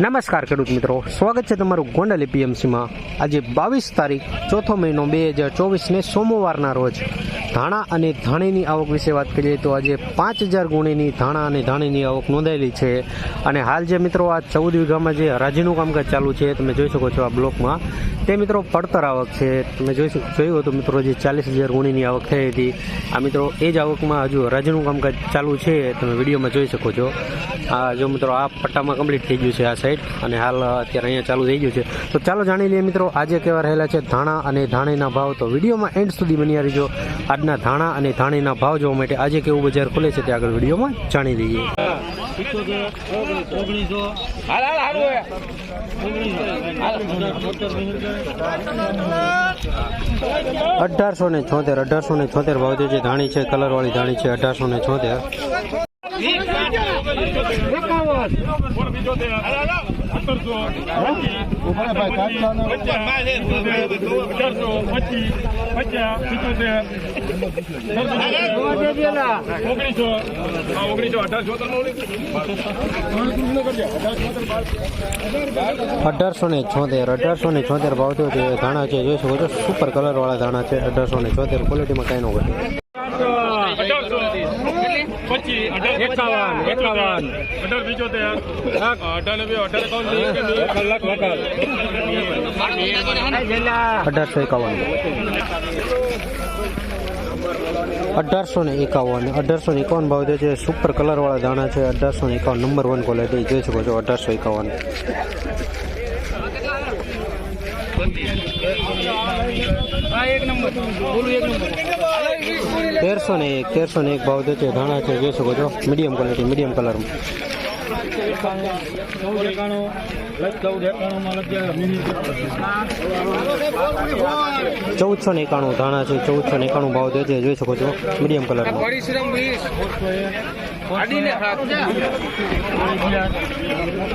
નમસ્કાર ખેડૂત મિત્રો. સ્વાગત છે તમારું ગોંડલ એપીએમસીમાં. આજે બાવીસ તારીખ, ચોથો મહિનો બે હજાર ચોવીસને સોમવારના રોજ. ધાણા અને ધાણીની આવક વિશે વાત કરીએ તો આજે પાંચ હજાર ગુણીની ધાણા અને ધાણીની આવક નોંધાયેલી છે. અને હાલ જે મિત્રો આ ચૌદ વીઘામાં જે હરાજીનું કામકાજ ચાલુ છે, તમે જોઈ શકો છો આ બ્લોકમાં. તે મિત્રો પડતર આવક છે. તમે જોઈ જોયું હતું મિત્રો જે ચાલીસ હજાર ગુણીની આવક થઈ હતી. આ મિત્રો એ જ આવકમાં હજુ હરાજીનું કામકાજ ચાલુ છે. તમે વિડીયોમાં જોઈ શકો છો. આ જો મિત્રો આ પટ્ટામાં કમ્પ્લીટ થઈ ગયું છે આ સાઈડ અને હાલ અત્યારે અહીંયા ચાલુ થઈ ગયું છે. તો ચાલો જાણી લઈએ મિત્રો, આજે કેવા રહેલા છે ધાણા અને ધાણીના ભાવ. તો વિડીયોમાં એન્ડ સુધી બની રહીજો. આજના ધાણા અને ધાણીના ભાવ જોવા માટે આજે કેવું બજાર ખુલે છે તે આગળ વિડીયોમાં જાણી લઈએ. અઢારસો ને છોતેર, અઢારસો ને છોતેર ભાવ જે ધાણી છે, કલરવાળી ધાણી છે, અઢારસો ને છોતેર. અઢારસો ને છોતેર, અઢારસો ને છોતેર ભાવ થયો છે ધાણા છે. જોઈ શકો છો સુપર કલરવાળા ધાણા છે. અઢારસો ને છોતેર ક્વોલિટીમાં કાંઈ ન એકાવન એકાવન. અઢાર પંચોતેર. અઢાર અઢાર. અઢારસો એકાવન. અઢારસો ને એકાવન. અઢારસો ને એકાવન ભાવ જે છે. સુપર કલરવાળા દાણા છે. અઢારસો ને એકાવન નંબર વન ક્વોલિટી જોઈ શકો છો અઢારસો એકાવન. તેરસો ને એક, તેરસો ને એક ભાવ જે ધાણા છે, જોઈ શકો છો. મીડિયમ ક્વોલિટી મીડિયમ કલરમાં ચૌદસો ને એકાણું ધાણા છે, ચૌદસો ને એકાણું ભાવ જે જોઈ શકો છો. મીડિયમ કલરમાં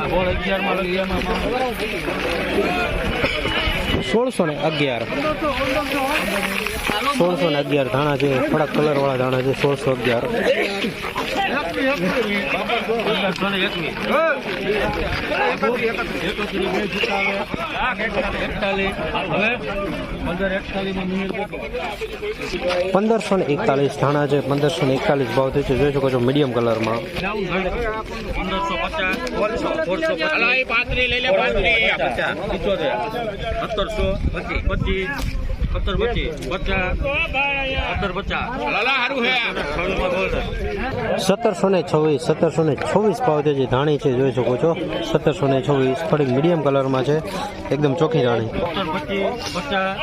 સોળ અગિયારમાં સોળસો ને અગિયાર. સોળસો ને અગિયાર ધાણા છે, થોડાક કલર વાળા ધાણા છે, સોળસો અગિયાર. પંદરસો ને એકતાલીસ ધાણા છે, પંદરસો ને એકતાલીસ ભાવ થયો છે. જોઈ શકો છો મીડિયમ કલરમાં. પંદરસો સત્તર પચીસ પચાસ સત્તર પચાસ સત્તરસો ને છવ્વીસ સત્તરસો ને છવ્વીસ ભાવ જે ધાણી છે જોઈ શકો છો. સત્તરસો ને છવ્વીસ થોડીક મીડિયમ કલરમાં છે. એકદમ ચોખ્ખી ધાણી. સત્તર પચીસ પચાસ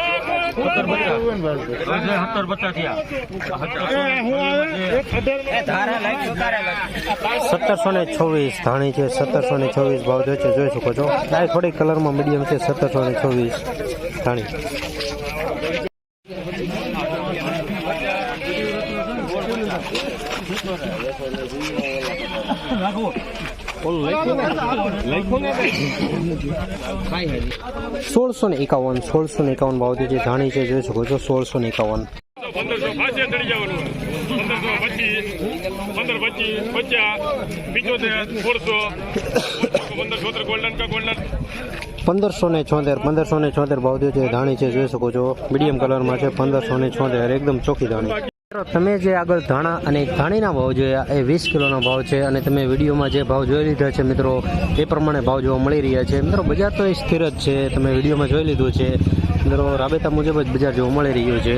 સત્તરસો ને છવ્વીસ ધાણી છે સત્તરસો ને છવ્વીસ ભાવ જોઈ છે જોઈ શકો છો. આ થોડીક કલરમાં મીડિયમ છે સત્તરસો ને છવ્વીસ ધાણી. સોળસો ને એકાવન સોળસો ને એકાવન ભાવ જે ધાણી છે જોઈ શકો છો સોળસો ને એકાવન. પંદરસો પાંચે ચડી જવાનું. પંદરસો પચીસ પંદર પચીસ પચાસ પિચોતેર સોળસો. પંદર ગોલ્ડન કા ગોલ્ડન પંદરસો ને છોતેર પંદરસો ને છોતેર ભાવ જે છે ધાણી છે જોઈ શકો છો. મીડિયમ કલરમાં છે પંદરસો ને છોતેર એકદમ ચોખ્ખી ધાણી મિત્રો, તમે જે આગળ ધાણા અને ધાણીના ભાવ જોયા એ વીસ કિલોનો ભાવ છે અને તમે વિડીયોમાં જે ભાવ જોઈ લીધા છે મિત્રો એ પ્રમાણે ભાવ જોવા મળી રહ્યા છે. મિત્રો બજાર તો એ સ્થિર જ છે. તમે વિડીયોમાં જોઈ લીધું છે. મિત્રો રાબેતા મુજબ જ બજાર જોવા મળી રહ્યું છે.